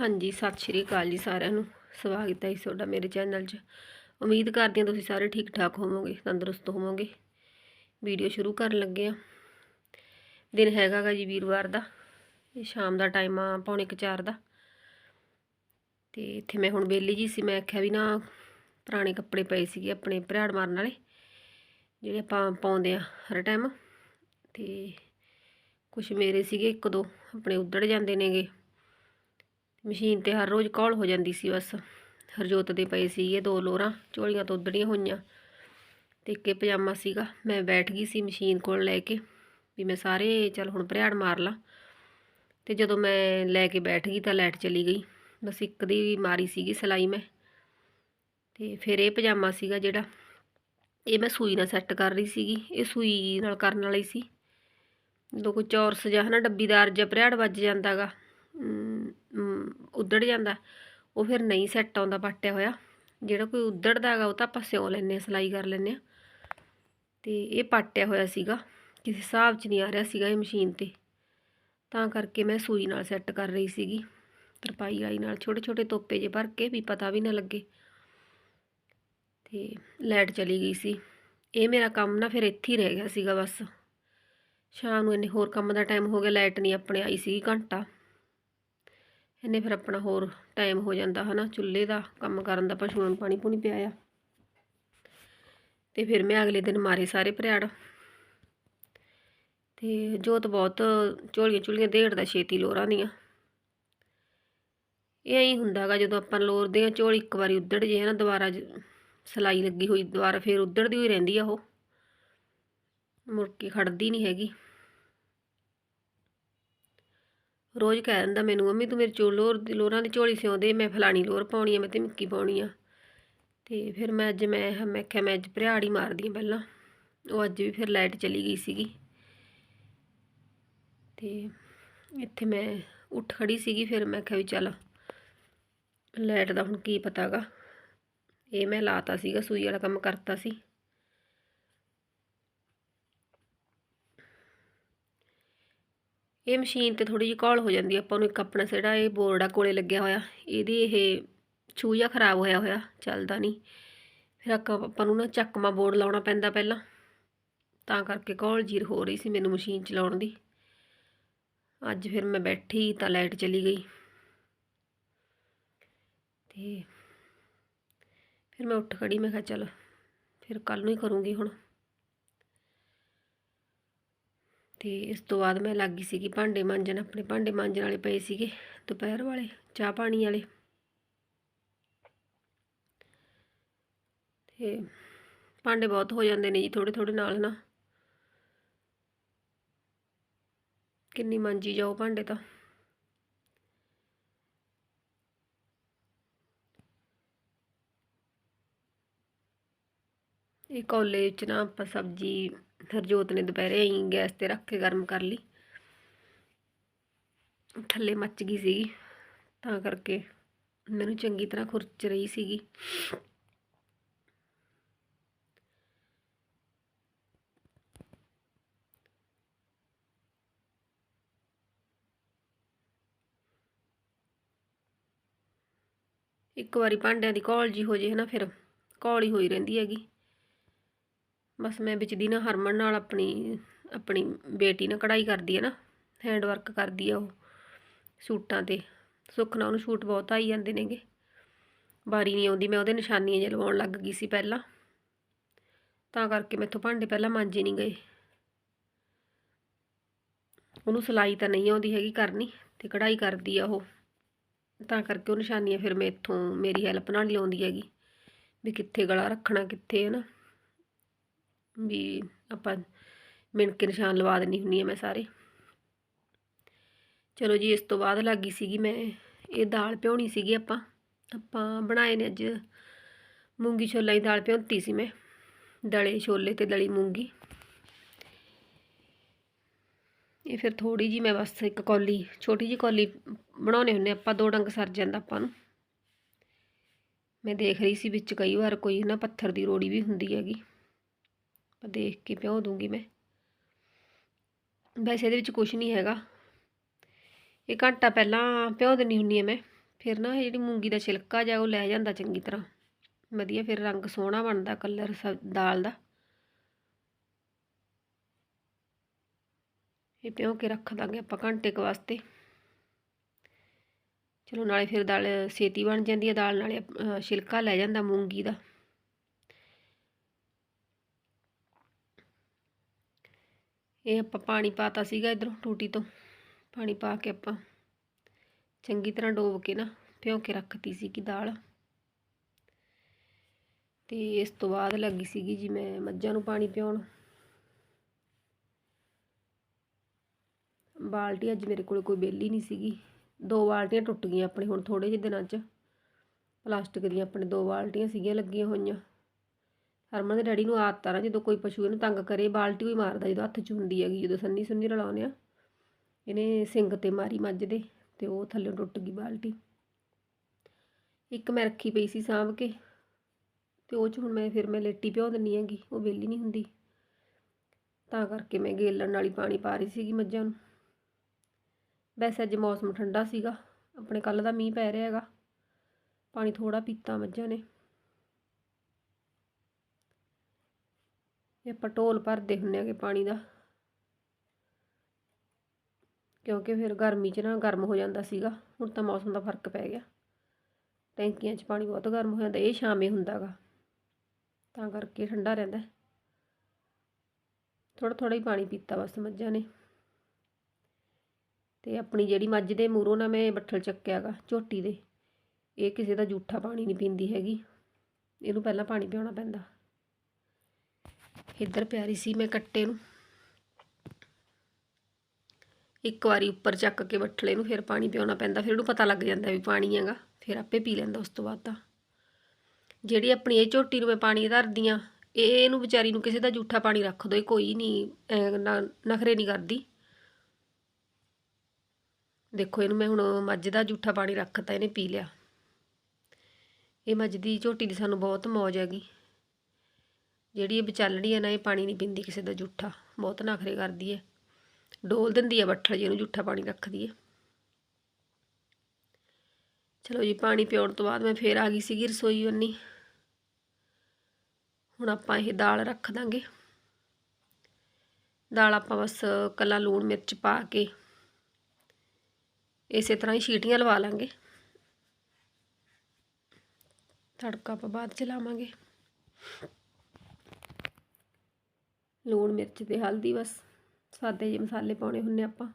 ਹਾਂਜੀ, ਸਤਿ ਸ਼੍ਰੀ ਅਕਾਲ ਜੀ ਸਾਰਿਆਂ ਨੂੰ। ਸਵਾਗਤ ਹੈ ਜੀ ਤੁਹਾਡਾ ਮੇਰੇ ਚੈਨਲ 'ਚ। ਉਮੀਦ ਕਰਦੀ ਹਾਂ ਤੁਸੀਂ ਸਾਰੇ ਠੀਕ ਠਾਕ ਹੋਵੋਗੇ, ਤੰਦਰੁਸਤ ਹੋਵੋਗੇ। ਵੀਡੀਓ ਸ਼ੁਰੂ ਕਰਨ ਲੱਗੇ ਆ ਦਿਨ ਹੈਗਾ ਗਾ ਜੀ ਵੀਰਵਾਰ ਦਾ। ਇਹ ਸ਼ਾਮ ਦਾ ਟਾਈਮ ਆ, ਪੌਣੇ ਕੁ ਚਾਰ ਦਾ। ਤੇ ਇੱਥੇ ਮੈਂ ਹੁਣ ਵਿਹਲੀ ਜੀ ਸੀ, ਮੈਂ ਆਖਿਆ ਵੀ ਨਾ ਪੁਰਾਣੇ ਕੱਪੜੇ ਪਏ ਸੀਗੇ ਆਪਣੇ ਭਰਾੜ ਮਾਰਨ ਵਾਲੇ, ਜਿਹੜੇ ਆਪਾਂ ਪਾਉਂਦੇ ਆ ਹਰ ਟਾਈਮ ਤੇ ਕੁਝ ਮੇਰੇ ਸੀਗੇ, ਇੱਕ ਦੋ ਆਪਣੇ ਉੱਧੜ ਜਾਂਦੇ ਨੇਗੇ। ਮਸ਼ੀਨ ਤੇ ਹਰ ਰੋਜ਼ ਕਾਲ ਹੋ ਜਾਂਦੀ ਸੀ ਬਸ। ਹਰਜੋਤ ਦੇ ਪਏ ਸੀਗੇ ਦੋ ਲੋਰਾਂ ਝੋਲੀਆਂ ਤੋਂ ਉਧੜੀਆਂ ਹੋਈਆਂ। ਤੇ ਇੱਕੇ ਪਜਾਮਾ ਸੀਗਾ। ਮੈਂ ਬੈਠ ਗਈ ਸੀ ਮਸ਼ੀਨ ਕੋਲ ਲੈ ਕੇ ਵੀ ਮੈਂ ਸਾਰੇ ਚੱਲ ਹੁਣ ਭਰਿਆੜ ਮਾਰ ਲਾਂ। ਤੇ ਜਦੋਂ ਮੈਂ ਲੈ ਕੇ ਬੈਠ ਗਈ ਤਾਂ ਲਾਈਟ ਚਲੀ ਗਈ। ਬਸ ਇੱਕ ਦੀ ਮਾਰੀ ਸੀਗੀ ਸਲਾਈ ਮੈਂ। ਤੇ ਫਿਰ ਇਹ ਪਜਾਮਾ ਸੀਗਾ ਜਿਹੜਾ, ਇਹ ਮੈਂ ਸੂਈ ਨਾਲ ਸੈੱਟ ਕਰ ਰਹੀ ਸੀਗੀ। ਇਹ ਸੂਈ ਨਾਲ ਕਰਨ ਵਾਲੀ ਸੀ। ਜਦੋਂ ਕੋਈ ਚੌਰਸ ਜਿਹਾ ਹਨਾ, ਡੱਬੀਦਾਰ ਜਾਂ ਭਰਿਆੜ ਵੱਜ ਜਾਂਦਾਗਾ ਉੱਧੜ ਜਾਂਦਾ। ਉਹ ਫਿਰ ਨਹੀਂ ਸੈੱਟ ਆਉਂਦਾ, ਪਾਟਿਆ ਹੋਇਆ। ਜਿਹੜਾ ਕੋਈ ਉੱਧੜਦਾ ਹੈਗਾ, ਉਹ ਤਾਂ ਆਪਾਂ ਸਿਉਂ ਲੈਂਦੇ ਹਾਂ, ਸਿਲਾਈ ਕਰ ਲੈਂਦੇ ਹਾਂ। ਤੇ ਇਹ ਪਾਟਿਆ ਹੋਇਆ ਸੀਗਾ। ਕਿਸੇ ਹਿਸਾਬ 'ਚ ਨਹੀਂ ਆ ਰਿਹਾ ਸੀਗਾ ਇਹ ਮਸ਼ੀਨ ਤੇ। ਤਾਂ ਕਰਕੇ ਮੈਂ ਸੂਈ ਨਾਲ ਸੈੱਟ ਕਰ ਰਹੀ ਸੀਗੀ। ਤਰਪਾਈ ਵਾਲੀ ਨਾਲ ਛੋਟੇ ਛੋਟੇ ਤੋਪੇ ਜੇ ਭਰ ਕੇ, ਵੀ ਪਤਾ ਵੀ ਨਾ ਲੱਗੇ। ਤੇ ਲਾਈਟ ਚਲੀ ਗਈ ਸੀ। ਇਹ ਮੇਰਾ ਕੰਮ ਨਾ ਫਿਰ ਇੱਥੇ ਹੀ ਰਹਿ ਗਿਆ ਸੀਗਾ ਬਸ। ਸ਼ਾਮ ਨੂੰ ਇੰਨੇ ਹੋਰ ਕੰਮ ਦਾ ਟਾਈਮ ਹੋ ਗਿਆ, ਲਾਈਟ ਨਹੀਂ ਆਪਣੇ ਆਈ ਸੀ ਘੰਟਾ। ਇਹਨੇ ਫਿਰ ਆਪਣਾ ਹੋਰ ਟਾਈਮ ਹੋ ਜਾਂਦਾ ਹਨਾ, ਚੁੱਲ੍ਹੇ ਦਾ ਕੰਮ ਕਰਨ ਦਾ, ਪਸ਼ੂਆਂ ਨੂੰ ਪਾਣੀ ਪੂਣੀ ਪਿਆਇਆ। ਤੇ ਫਿਰ ਮੈਂ ਅਗਲੇ ਦਿਨ ਮਾਰੇ ਸਾਰੇ ਭਰਿਆੜ ਤੇ ਜੋਤ ਬਹੁਤ ਝੋਲੀਆਂ ਝੁਲੀਆਂ ਦੇੜਦਾ ਛੇਤੀ ਲੋਰਾਂ ਦੀਆਂ। ਇਹ ਐਂ ਹੁੰਦਾਗਾ ਜਦੋਂ ਆਪਾਂ ਲੋਰਦੇ ਆ ਝੋਲੀ ਇੱਕ ਵਾਰੀ ਉੱਧੜ ਜੇ ਨਾ ਦੁਬਾਰਾ ਸਲਾਈ ਲੱਗੀ ਹੋਈ, ਦੁਬਾਰਾ ਫਿਰ ਉੱਧੜਦੀ ਹੋਈ ਰਹਿੰਦੀ ਆ ਉਹ। ਮੁੜ ਕੇ ਖੜਦੀ ਨਹੀਂ ਹੈਗੀ। ਰੋਜ਼ ਕਹਿ ਦਿੰਦਾ ਮੈਨੂੰ, ਮੰਮੀ ਤੂੰ ਮੇਰੇ ਚੋ ਲੋਰ ਦੀ ਲੋਰਾਂ ਦੀ ਝੋਲੀ ਸਿਉਂਦੇ, ਮੈਂ ਫਲਾਣੀ ਲੋਰ ਪਾਉਣੀ ਆ, ਮੈਂ ਤੇ ਮਿੱਕੀ ਪਾਉਣੀ ਆ। ਤੇ ਫਿਰ ਮੈਂ ਅੱਜ ਮੈਂ ਮੈਂ ਕਿਹਾ ਮੈਂ ਅੱਜ ਭਰਿਆੜੀ ਮਾਰਦੀ ਆ ਪਹਿਲਾਂ। ਉਹ ਅੱਜ ਵੀ ਫਿਰ ਲਾਈਟ ਚਲੀ ਗਈ ਸੀਗੀ। ਤੇ ਇੱਥੇ ਮੈਂ ਉੱਠ ਖੜੀ ਸੀਗੀ, ਫਿਰ ਮੈਂ ਕਿਹਾ ਵੀ ਚੱਲ ਲਾਈਟ ਦਾ ਹੁਣ ਕੀ ਪਤਾਗਾ। ਇਹ ਮੈਂ ਲਾਤਾ ਸੀਗਾ, ਸੂਈ ਵਾਲਾ ਕੰਮ ਕਰਤਾ ਸੀ। ਇਹ ਮਸ਼ੀਨ ਤੇ ਥੋੜੀ ਜਿਹੀ ਘੋਲ ਹੋ ਜਾਂਦੀ ਆਪਾਂ ਨੂੰ ਇੱਕ ਆਪਣਾ ਜਿਹੜਾ ਇਹ ਬੋਰਡ ਆ, ਕੋਲੇ ਲੱਗਿਆ ਹੋਇਆ, ਇਹਦੀ ਇਹ ਛੂਜਾ ਖਰਾਬ ਹੋਇਆ ਹੋਇਆ, ਚੱਲਦਾ ਨਹੀਂ। ਫਿਰ ਆਪਾਂ ਨੂੰ ਨਾ ਚੱਕਮਾ ਬੋਰਡ ਲਾਉਣਾ ਪੈਂਦਾ ਪਹਿਲਾਂ, ਤਾਂ ਕਰਕੇ ਘੋਲ ਜੀਰ ਹੋ ਰਹੀ ਸੀ ਮੈਨੂੰ ਮਸ਼ੀਨ ਚਲਾਉਣ ਦੀ। ਅੱਜ ਫਿਰ ਮੈਂ ਬੈਠੀ ਤਾਂ ਲਾਈਟ ਚਲੀ ਗਈ। ਤੇ ਫਿਰ ਮੈਂ ਉੱਠ ਖੜੀ, ਮੈਂ ਕਿਹਾ ਚੱਲ ਫਿਰ ਕੱਲ ਨੂੰ ਹੀ ਕਰੂੰਗੀ ਹੁਣ। ਤੇ ਇਸ ਤੋਂ ਬਾਅਦ ਮੈਂ ਲੱਗੀ ਸੀਗੀ ਭਾਂਡੇ ਮਾਂਜਣ, ਆਪਣੇ ਭਾਂਡੇ ਮਾਂਜਣ ਵਾਲੇ ਪਏ ਸੀਗੇ ਦੁਪਹਿਰ ਵਾਲੇ, ਚਾਹ ਪਾਣੀ ਵਾਲੇ। ਤੇ ਭਾਂਡੇ ਬਹੁਤ ਹੋ ਜਾਂਦੇ ਨੇ ਜੀ ਥੋੜੇ ਥੋੜੇ ਨਾਲ ਨਾ ਕਿੰਨੀ ਮਾਂਜੀ ਜਾਓ ਭਾਂਡੇ ਤਾਂ। ਇਹ ਕੋਲੇ ਵਿੱਚ ਨਾ ਆਪਾਂ ਸਬਜ਼ੀ ਹਰਜੋਤ ਨੇ ਦੁਪਹਿਰੇ ਹੀ ਗੈਸ ਤੇ ਰੱਖ ਕੇ ਗਰਮ ਕਰ ਲਈ। ਥੱਲੇ ਮੱਚ ਗਈ ਸੀਗੀ, ਤਾਂ ਕਰਕੇ ਮੈਨੂੰ ਚੰਗੀ ਤਰ੍ਹਾਂ ਖੁਰਚ ਰਹੀ ਸੀਗੀ। ਇੱਕ ਵਾਰੀ ਭਾਂਡਿਆਂ ਦੀ ਘੋਲ ਜੀ ਹੋ ਜੇ ਨਾ ਫਿਰ ਘੋਲ ਹੀ ਹੋਈ ਰਹਿੰਦੀ ਹੈਗੀ। ਬਸ ਮੈਂ ਵਿੱਚ ਦੀ ਨਾ ਹਰਮਨ ਨਾਲ ਆਪਣੀ ਆਪਣੀ ਬੇਟੀ ਨਾਲ ਕਢਾਈ ਕਰਦੀ ਹੈ ਨਾ ਹੈਂਡ ਵਰਕ ਕਰਦੀ ਆ ਉਹ, ਸੂਟਾਂ ਤੇ। ਸੁੱਖ ਨਾਲ ਉਹਨੂੰ ਸੂਟ ਬਹੁਤ ਆਈ ਜਾਂਦੇ ਨੇਗੇ। ਵਾਰੀ ਨਹੀਂ ਆਉਂਦੀ, ਮੈਂ ਉਹਦੇ ਨਿਸ਼ਾਨੀਆਂ ਜਿਹਾ ਲਵਾਉਣ ਲੱਗ ਗਈ ਸੀ ਪਹਿਲਾਂ। ਤਾਂ ਕਰਕੇ ਮੈਥੋਂ ਭਾਂਡੇ ਪਹਿਲਾਂ ਮਾਂਜੇ ਨਹੀਂ ਗਏ। ਉਹਨੂੰ ਸਿਲਾਈ ਤਾਂ ਨਹੀਂ ਆਉਂਦੀ ਹੈਗੀ ਕਰਨੀ, ਤੇ ਕਢਾਈ ਕਰਦੀ ਆ ਉਹ। ਤਾਂ ਕਰਕੇ ਉਹ ਨਿਸ਼ਾਨੀਆਂ ਫਿਰ ਮੈਥੋਂ ਮੇਰੀ ਹੈਲਪ ਨਾਲ ਲਿਆਉਂਦੀ ਹੈਗੀ। ਵੀ ਕਿੱਥੇ ਗਲਾ ਰੱਖਣਾ, ਕਿੱਥੇ ਹੈ ਨਾ। ਵੀ ਆਪਾਂ ਮਿਣ ਕੇ ਨਿਸ਼ਾਨ ਲਵਾ ਦੇਣੀ ਹੁੰਨੀ ਆ ਮੈਂ ਸਾਰੇ। ਚਲੋ ਜੀ, ਇਸ ਤੋਂ ਬਾਅਦ ਲੱਗੀ ਸੀਗੀ ਮੈਂ ਇਹ ਦਾਲ ਭਿਉਣੀ ਸੀਗੀ ਆਪਾਂ। ਆਪਾਂ ਬਣਾਏ ਨੇ ਅੱਜ ਮੂੰਗੀ ਛੋਲਾ ਦੀ ਦਾਲ ਭਿਉਂਤੀ ਸੀ ਮੈਂ, ਦਲੇ ਛੋਲੇ ਤੇ ਦਲੀ ਮੂੰਗੀ। ਇਹ ਫਿਰ ਥੋੜੀ ਜੀ ਮੈਂ ਬਸ ਇੱਕ ਕੌਲੀ, ਛੋਟੀ ਜੀ ਕੌਲੀ ਬਣਾਉਣੇ ਹੁੰਨੇ ਆਪਾਂ, ਦੋ ਡੰਗ ਸਰ ਜਾਂਦਾ ਆਪਾਂ ਨੂੰ। ਮੈਂ ਦੇਖ ਰਹੀ ਸੀ ਵਿੱਚ ਕਈ ਵਾਰ ਕੋਈ ਨਾ ਪੱਥਰ ਦੀ ਰੋੜੀ ਵੀ ਹੁੰਦੀ ਹੈਗੀ। ਪਰ ਦੇਖ ਕੇ ਭਿਓ ਦੂੰਗੀ ਮੈਂ। ਵੈਸੇ ਇਹਦੇ ਵਿੱਚ ਕੁਝ ਨਹੀਂ ਹੈਗਾ। ਇਹ ਘੰਟਾ ਪਹਿਲਾਂ ਭਿਓ ਦਿੰਦੀ ਹੁੰਦੀ ਆ ਮੈਂ। ਫਿਰ ਨਾ ਇਹ ਜਿਹੜੀ ਮੂੰਗੀ ਦਾ ਛਿਲਕਾ ਜਾਂ ਉਹ ਲੈ ਜਾਂਦਾ ਚੰਗੀ ਤਰ੍ਹਾਂ। ਵਧੀਆ ਫਿਰ ਰੰਗ ਸੋਹਣਾ ਬਣਦਾ ਕਲਰ ਦਾਲ ਦਾ। ਇਹ ਪਿਓ ਕੇ ਰੱਖ ਦਾਂਗੇ ਆਪਾਂ ਘੰਟੇ ਕੁ ਵਾਸਤੇ। ਚਲੋ ਨਾਲੇ ਫਿਰ ਦਾਲ ਛੇਤੀ ਬਣ ਜਾਂਦੀ ਹੈ ਦਾਲ, ਨਾਲੇ ਛਿਲਕਾ ਲੈ ਜਾਂਦਾ ਮੂੰਗੀ ਦਾ। ਇਹ ਆਪਾਂ ਪਾਣੀ ਪਾਤਾ ਸੀਗਾ ਇਧਰੋਂ ਟੂਟੀ ਤੋਂ। ਪਾਣੀ ਪਾ ਕੇ ਆਪਾਂ ਚੰਗੀ ਤਰ੍ਹਾਂ ਡੋਬ ਕੇ ਨਾ ਭਿਓ ਕੇ ਰੱਖਤੀ ਸੀਗੀ ਦਾਲ। ਤੇ ਇਸ ਤੋਂ ਬਾਅਦ ਲੱਗੀ ਸੀਗੀ ਜੀ ਮੈਂ ਮੱਝਾਂ ਨੂੰ ਪਾਣੀ ਪਿਉਣ। ਬਾਲਟੀ ਅੱਜ ਮੇਰੇ ਕੋਲ ਕੋਈ ਬੇਲੀ ਨਹੀਂ ਸੀਗੀ। ਦੋ ਬਾਲਟੀਆਂ ਟੁੱਟ ਗਈਆਂ ਆਪਣੇ ਹੁਣ ਥੋੜੇ ਜਿਹੇ ਦਿਨਾਂ 'ਚ। ਪਲਾਸਟਿਕ ਦੀਆਂ ਆਪਣੇ ਦੋ ਬਾਲਟੀਆਂ ਸੀਗੀਆਂ ਲੱਗੀਆਂ ਹੋਈਆਂ। ਹਰਮਨ ਦੇ ਡੈਡੀ ਨੂੰ ਆਦਤ ਆ ਨਾ, ਜਦੋਂ ਕੋਈ ਪਸ਼ੂ ਇਹਨੂੰ ਤੰਗ ਕਰੇ, ਬਾਲਟੀ ਹੀ ਮਾਰਦਾ, ਜਦੋਂ ਹੱਥ 'ਚ ਹੁੰਦੀ ਹੈਗੀ, ਜਦੋਂ ਸੰਨੀ ਸੁੰਨੀ ਰਲਾਉਂਦੇ ਆ, ਇਹਨੇ ਸਿੰਗ ਤੇ ਮਾਰੀ ਮੱਝ ਦੇ ਤੇ ਉਹ ਥੱਲੇ ਟੁੱਟ ਗਈ ਬਾਲਟੀ। ਇੱਕ ਮੈਂ ਰੱਖੀ ਪਈ ਸੀ ਸਾਂਭ ਕੇ ਤੇ ਉਹ 'ਚ ਹੁਣ ਮੈਂ ਫਿਰ ਮੈਂ ਲੇਟੀ ਪਿਓ ਦਿੰਨੀ ਹੈਗੀ, ਉਹ ਵਿਹਲੀ ਨਹੀਂ ਹੁੰਦੀ। ਤਾਂ ਕਰਕੇ ਮੈਂ ਗੇਲਣ ਵਾਲੀ ਪਾਣੀ ਪਾ ਰਹੀ ਸੀਗੀ ਮੱਝਾਂ ਨੂੰ। ਵੈਸੇ ਅੱਜ ਮੌਸਮ ਠੰਡਾ ਸੀਗਾ, ਆਪਣੇ ਕੱਲ ਦਾ ਮੀਂਹ ਪੈ ਰਿਹਾ ਹੈਗਾ, ਪਾਣੀ ਥੋੜਾ ਪੀਤਾ ਮੱਝਾਂ ਨੇ। ਇਹ ਆਪਾਂ ਢੋਲ ਭਰਦੇ ਹੁੰਨੇ ਆਗੇ ਪਾਣੀ ਦਾ। ਕਿਉਂਕਿ ਫਿਰ ਗਰਮੀ 'ਚ ਨਾ ਗਰਮ ਹੋ ਜਾਂਦਾ ਸੀਗਾ, ਹੁਣ ਤਾਂ ਮੌਸਮ ਦਾ ਫ਼ਰਕ ਪੈ ਗਿਆ। ਟੈਂਕੀਆਂ 'ਚ ਪਾਣੀ ਬਹੁਤ ਗਰਮ ਹੋ ਜਾਂਦਾ, ਇਹ ਸ਼ਾਮੇ ਹੁੰਦਾਗਾ ਤਾਂ ਕਰਕੇ ਠੰਡਾ ਰਹਿੰਦਾ। ਥੋੜਾ ਥੋੜਾ ਹੀ ਪਾਣੀ ਪੀਤਾ ਬਸ ਮੱਝਾਂ ਨੇ। ਤੇ ਆਪਣੀ ਜਿਹੜੀ ਮੱਝ ਦੇ ਮੂਰੋਂ ਨਾ ਮੈਂ ਬੱਠਲ ਚੱਕਿਆਗਾ ਝੋਟੀ ਦੇ, ਇਹ ਕਿਸੇ ਦਾ ਜੂਠਾ ਪਾਣੀ ਨਹੀਂ ਪੀਂਦੀ ਹੈਗੀ। ਇਹਨੂੰ ਪਹਿਲਾਂ ਪਾਣੀ ਪਿਆਉਣਾ ਪੈਂਦਾ। ਇੱਧਰ ਪਿਆਰੀ ਸੀ ਮੈਂ ਕੱਟੇ ਨੂੰ। ਇੱਕ ਵਾਰੀ ਉੱਪਰ ਚੱਕ ਕੇ ਬੱਠਲੇ ਨੂੰ ਫਿਰ ਪਾਣੀ ਪਿਆਉਣਾ ਪੈਂਦਾ, ਫਿਰ ਉਹਨੂੰ ਪਤਾ ਲੱਗ ਜਾਂਦਾ ਵੀ ਪਾਣੀ ਹੈਗਾ, ਫਿਰ ਆਪੇ ਪੀ ਲੈਂਦਾ ਉਸ ਤੋਂ ਬਾਅਦ ਤਾਂ। ਜਿਹੜੀ ਆਪਣੀ ਇਹ ਝੋਟੀ ਨੂੰ ਮੈਂ ਪਾਣੀ ਧਰਦੀ ਆ ਇਹ ਇਹਨੂੰ ਵਿਚਾਰੀ ਨੂੰ ਕਿਸੇ ਦਾ ਜੂਠਾ ਪਾਣੀ ਰੱਖ ਦੋ, ਇਹ ਕੋਈ ਨਹੀਂ ਨਖਰੇ ਨਹੀਂ ਕਰਦੀ। ਦੇਖੋ ਇਹਨੂੰ ਮੈਂ ਹੁਣ ਮੱਝ ਦਾ ਜੂਠਾ ਪਾਣੀ ਰੱਖਤਾ, ਇਹਨੇ ਪੀ ਲਿਆ। ਇਹ ਮੱਝ ਦੀ ਝੋਟੀ ਦੀ ਸਾਨੂੰ ਬਹੁਤ ਮੌਜ ਹੈਗੀ। ਜਿਹੜੀ ਇਹ ਵਿਚਾਲਣੀ ਹੈ ਨਾ, ਇਹ ਪਾਣੀ ਨਹੀਂ ਪੀਂਦੀ ਕਿਸੇ ਦਾ ਜੂਠਾ। ਬਹੁਤ ਨਖਰੇ ਕਰਦੀ ਹੈ ਡੋਲ ਦਿੰਦੀ ਹੈ ਬੱਠਲ ਜੀ ਜਿਹਨੂੰ ਜੂਠਾ ਪਾਣੀ ਰੱਖਦੀ ਹੈ ਚਲੋ ਜੀ, ਪਾਣੀ ਪਿਉਣ ਤੋਂ ਬਾਅਦ ਮੈਂ ਫੇਰ ਆ ਗਈ ਸੀਗੀ ਰਸੋਈ ਉਨੀ। ਹੁਣ ਆਪਾਂ ਇਹ ਦਾਲ ਰੱਖ ਦਾਂਗੇ। ਦਾਲ ਆਪਾਂ ਬਸ ਕੱਲਾ, ਲੂਣ, ਮਿਰਚ ਪਾ ਕੇ ਇਸੇ ਤਰ੍ਹਾਂ ਹੀ ਛੀਟੀਆਂ ਲਵਾ ਲਾਂਗੇ। ਤੜਕਾ ਆਪਾਂ ਬਾਅਦ ਚ ਲਾਵਾਂਗੇ। ਲੂਣ ਮਿਰਚ ਤੇ ਹਲਦੀ ਬਸ। ਸਾਦੇ ਜਿਹੇ ਮਸਾਲੇ ਪਾਉਣੇ ਹੁੰਨੇ ਆਪਾਂ।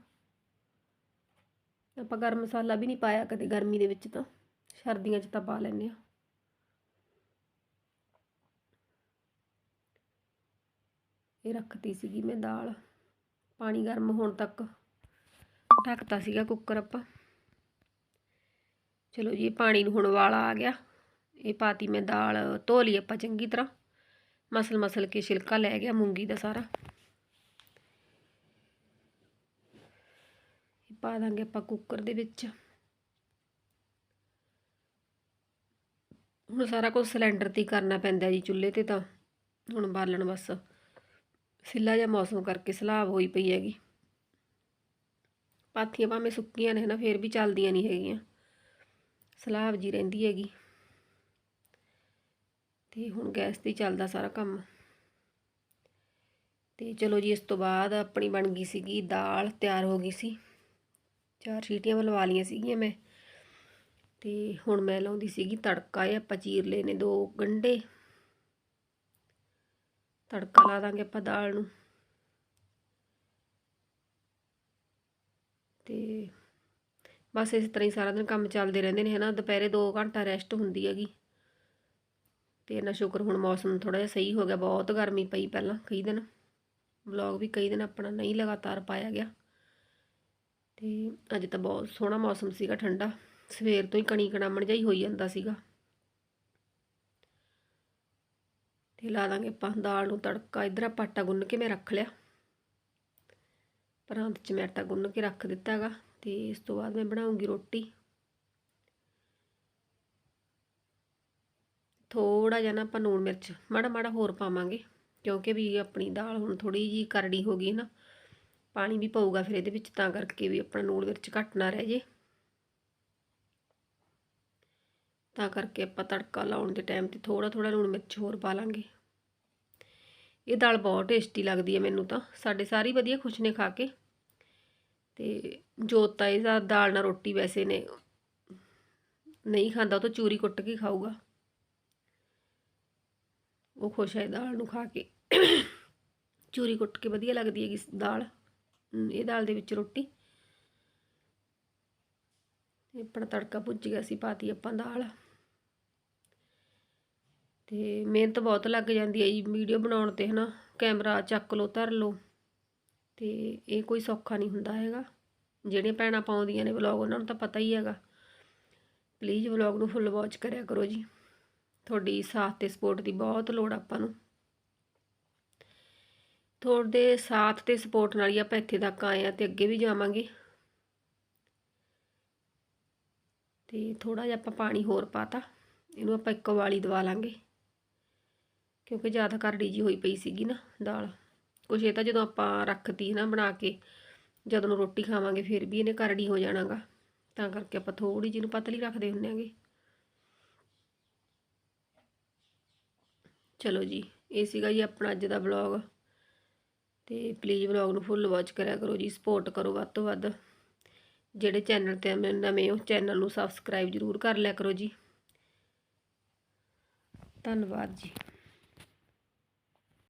ਆਪਾਂ ਗਰਮ ਮਸਾਲਾ ਵੀ ਨਹੀਂ ਪਾਇਆ ਕਦੇ ਗਰਮੀ ਦੇ ਵਿੱਚ ਤਾਂ। ਸਰਦੀਆਂ 'ਚ ਤਾਂ ਪਾ ਲੈਂਦੇ ਆ ਇਹ ਰੱਖਤੀ ਸੀਗੀ ਮੈਂ ਦਾਲ। ਪਾਣੀ ਗਰਮ ਹੋਣ ਤੱਕ ਢੱਕਤਾ ਸੀਗਾ ਕੁੱਕਰ ਆਪਾਂ। ਚਲੋ ਜੀ ਪਾਣੀ ਨੂੰ ਹੁਣ ਵਾਲਾ ਆ ਗਿਆ। ਇਹ ਪਾਤੀ ਮੈਂ ਦਾਲ ਧੋ ਲਈ ਆਪਾਂ ਚੰਗੀ ਤਰ੍ਹਾਂ। ਮਸਲ ਮਸਲ ਕੇ ਛਿਲਕਾ ਲੈ ਗਿਆ ਮੂੰਗੀ ਦਾ ਸਾਰਾ। ਪਾ ਦਾਂਗੇ ਆਪਾਂ ਕੁੱਕਰ ਦੇ ਵਿੱਚ। ਹੁਣ ਸਾਰਾ ਕੁਝ ਸਿਲੰਡਰ ਤੇ ਕਰਨਾ ਪੈਂਦਾ ਜੀ ਚੁੱਲ੍ਹੇ ਤੇ ਤਾਂ। ਹੁਣ ਬਾਲਣ ਬਸ। ਸਿੱਲਾ ਜਿਹਾ ਮੌਸਮ ਕਰਕੇ ਸਲਾਬ ਹੋਈ ਪਈ ਹੈਗੀ। ਪਾਥੀਆਂ ਭਾਵੇਂ ਸੁੱਕੀਆਂ ਨੇ ਨਾ ਫੇਰ ਵੀ ਚੱਲਦੀਆਂ ਨਹੀਂ ਹੈਗੀਆਂ। ਸਲਾਬ ਜੀ ਰਹਿੰਦੀ ਹੈਗੀ। ਤੇ ਹੁਣ ਗੈਸ ਤੇ ਚੱਲਦਾ ਸਾਰਾ ਕੰਮ। ਤੇ ਚਲੋ ਜੀ, ਇਸ ਤੋਂ ਬਾਅਦ ਆਪਣੀ ਬਣ ਗਈ ਸੀਗੀ ਦਾਲ, ਤਿਆਰ ਹੋ ਗਈ ਸੀ। ਚਾਰ ਸੀਟੀਆਂ ਲਵਾ ਲੀਆਂ ਸੀਗੀਆਂ ਮੈਂ। ਤੇ ਹੁਣ ਮੈਂ ਲਾਉਂਦੀ ਸੀਗੀ ਤੜਕਾ, ਇਹ ਆਪਾਂ ਚੀਰ ਲਏ ਨੇ ਦੋ ਗੰਡੇ ਤੜਕਾ ਲਾ ਦਾਂਗੇ ਆਪਾਂ ਦਾਲ ਨੂੰ। ਤੇ ਬਸ ਇਸ ਤਰ੍ਹਾਂ ਹੀ ਸਾਰਾ ਦਿਨ ਕੰਮ ਚੱਲਦੇ ਰਹਿੰਦੇ ਨੇ, ਹਨਾ? ਦੁਪਹਿਰੇ 2 ਘੰਟਾ ਰੈਸਟ ਹੁੰਦੀ ਹੈਗੀ। ਤੇ ਇਹਨਾਂ ਸ਼ੁਕਰ ਹੁਣ ਮੌਸਮ ਥੋੜਾ ਜਿਹਾ ਸਹੀ ਹੋ ਗਿਆ, ਬਹੁਤ ਗਰਮੀ ਪਈ ਪਹਿਲਾਂ ਕਈ ਦਿਨ। ਵਲੌਗ ਵੀ ਕਈ ਦਿਨ ਆਪਣਾ ਨਹੀਂ ਲਗਾਤਾਰ ਪਾਇਆ ਗਿਆ। ਤੇ ਅੱਜ ਤਾਂ ਬਹੁਤ ਸੋਹਣਾ ਮੌਸਮ ਸੀਗਾ ਠੰਡਾ, ਸਵੇਰ ਤੋਂ ਹੀ ਕਣੀ ਕਣਾਮਣ ਜਿਹਾ ਹੀ ਹੋਈ ਜਾਂਦਾ ਸੀਗਾ। ਤੇ ਲਾ ਦਾਂਗੇ ਆਪਾਂ ਦਾਲ ਨੂੰ ਤੜਕਾ, ਇਧਰ ਆਪਾਂ ਆਟਾ ਗੁੰਨ ਕੇ ਮੈਂ ਰੱਖ ਲਿਆ। ਪਰਾਂਤ 'ਚ ਮੈਂ ਆਟਾ ਗੁੰਨ ਕੇ ਰੱਖ ਦਿੱਤਾ ਹੈਗਾ ਤੇ ਇਸ ਤੋਂ ਬਾਅਦ ਮੈਂ ਬਣਾਉਂਗੀ ਰੋਟੀ। ਥੋੜਾ ਜਿਹਾ ਨਾ ਆਪਾਂ ਲੂਣ ਮਿਰਚ ਮਾੜਾ ਮਾੜਾ ਹੋਰ ਪਾਵਾਂਗੇ, ਕਿਉਂਕਿ ਵੀ ਆਪਣੀ ਦਾਲ ਹੁਣ ਥੋੜੀ ਜੀ ਕਰੜੀ ਹੋ ਗਈ ਨਾ, ਪਾਣੀ ਵੀ ਪਊਗਾ ਫਿਰ ਇਹਦੇ ਵਿੱਚ, ਤਾਂ ਕਰਕੇ ਵੀ ਆਪਣਾ ਲੂਣ ਮਿਰਚ ਘੱਟ ਨਾ ਰਹਿ ਜੇ। ਤਾਂ ਕਰਕੇ ਆਪਾਂ ਤੜਕਾ ਲਾਉਣ ਦੇ ਟਾਈਮ ਤੇ ਥੋੜਾ ਥੋੜਾ ਲੂਣ ਮਿਰਚ ਹੋਰ ਪਾ ਲਾਂਗੇ। ਇਹ ਦਾਲ ਬਹੁਤ ਟੇਸਟੀ ਲੱਗਦੀ ਹੈ ਮੈਨੂੰ ਤਾਂ, ਸਾਡੇ ਸਾਰੇ ਵਧੀਆ ਖੁਸ਼ ਨੇ ਖਾ ਕੇ। ਤੇ ਜੋਤ ਤਾਂ ਇਹ ਦਾਲ ਨਾਲ ਰੋਟੀ ਵੈਸੇ ਨੇ, ਨਹੀਂ ਖਾਂਦਾ ਉਹ ਤਾਂ ਚੂਰੀ ਕੁੱਟ ਕੇ ਖਾਊਗਾ। ਉਹ ਖੁਸ਼ ਹੈ ਦਾਲ ਨੂੰ ਖਾ ਕੇ। ਚੂਰੀ ਕੁੱਟ ਕੇ ਵਧੀਆ ਲੱਗਦੀ ਹੈਗੀ ਦਾਲ। ਇਹ ਦਾਲ ਦੇ ਵਿੱਚ ਰੋਟੀ। ਆਪਣਾ ਤੜਕਾ ਭੁੱਜ ਗਿਆ ਸੀ, ਪਾਤੀ ਆਪਾਂ ਦਾਲ। ਤੇ ਮਿਹਨਤ ਬਹੁਤ ਲੱਗ ਜਾਂਦੀ ਹੈ ਜੀ ਵੀਡੀਓ ਬਣਾਉਣ ਤੇ, ਹਨਾ। ਕੈਮਰਾ ਚੱਕ ਲਓ, ਧਰ ਲਓ। ਤੇ ਇਹ ਕੋਈ ਸੌਖਾ ਨਹੀਂ ਹੁੰਦਾ ਹੈਗਾ। ਜਿਹੜੀਆਂ ਭੈਣਾਂ ਪਾਉਂਦੀਆਂ ਨੇ ਵਲੌਗ ਉਹਨਾਂ ਨੂੰ ਤਾਂ ਪਤਾ ਹੀ ਹੈਗਾ। ਪਲੀਜ਼ ਵਲੌਗ ਨੂੰ ਫੁੱਲ ਵਾਚ ਕਰਿਆ ਕਰੋ ਜੀ। ਤੁਹਾਡੀ ਸਾਥ ਤੇ ਸਪੋਰਟ ਦੀ ਬਹੁਤ ਲੋੜ ਆਪਾਂ ਨੂੰ। ਤੁਹਾਡੇ ਸਾਥ ਤੇ ਸਪੋਰਟ ਨਾਲ ਹੀ ਆਪਾਂ ਇੱਥੇ ਤੱਕ ਆਏ ਆ ਤੇ ਅੱਗੇ ਵੀ ਜਾਵਾਂਗੇ। ਤੇ ਥੋੜਾ ਜਿਹਾ ਆਪਾਂ ਪਾਣੀ ਹੋਰ ਪਾਤਾ, ਇਹਨੂੰ ਆਪਾਂ ਇੱਕ ਵਾਲੀ ਦਵਾ ਲਾਂਗੇ। ਕਿਉਂਕਿ ਜ਼ਿਆਦਾ ਕਰੜੀ ਜੀ ਹੋਈ ਪਈ ਸੀਗੀ ਨਾ ਦਾਲ। ਕੁਛ ਇਹ ਤਾਂ ਜਦੋਂ ਆਪਾਂ ਰੱਖਤੀ ਨਾ ਬਣਾ ਕੇ, ਜਦੋਂ ਰੋਟੀ ਖਾਵਾਂਗੇ ਫਿਰ ਵੀ ਇਹਨੇ ਕਰੜੀ ਹੋ ਜਾਣਾਗਾ। ਤਾਂ ਕਰਕੇ ਆਪਾਂ ਥੋੜੀ ਜਿਹੀ ਨੂੰ ਪਤਲੀ ਰੱਖਦੇ ਹੁੰਨੇ ਆਗੇ। ਚਲੋ ਜੀ, ਇਹ ਸੀਗਾ ਜੀ ਆਪਣਾ ਅੱਜ ਦਾ ਵਲੌਗ ਤੇ ਪਲੀਜ਼ ਵਲੌਗ ਨੂੰ ਫੁੱਲ ਵਾਚ ਕਰਿਆ ਕਰੋ ਜੀ ਸਪੋਰਟ ਕਰੋ ਵੱਧ ਤੋਂ ਵੱਧ। ਜਿਹੜੇ ਚੈਨਲ ਤੇ ਨਵੇਂ ਉਹ ਚੈਨਲ ਨੂੰ ਸਬਸਕ੍ਰਾਈਬ ਜ਼ਰੂਰ ਕਰ ਲਿਆ ਕਰੋ ਜੀ। ਧੰਨਵਾਦ ਜੀ।